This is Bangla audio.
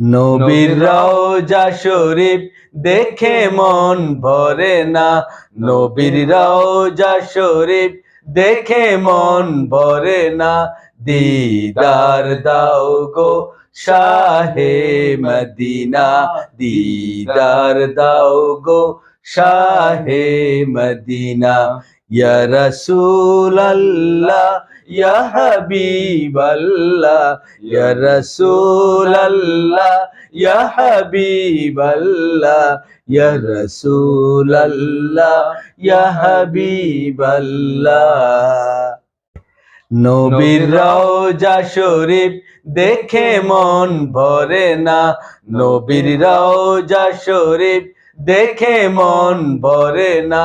নবীর রওজা শরীফ দেখে মন ভরে না। নবীর রওজা শরীফ দেখে মন ভরে না। দিদার দাও গো শাহে মদিনা। দিদার দাও গো শাহে মদিনা। ইয়া রাসূল আল্লাহ ইয়া হাবিব আল্লাহ ইয়া রাসূল আল্লাহ ইয়া হাবিব আল্লাহ ইয়া রাসূল আল্লাহ ইয়া হাবিব আল্লাহ নবীর রওজা শরীফ দেখে মন ভরে না। নবীর রওজা শরীফ দেখে মন ভরে না।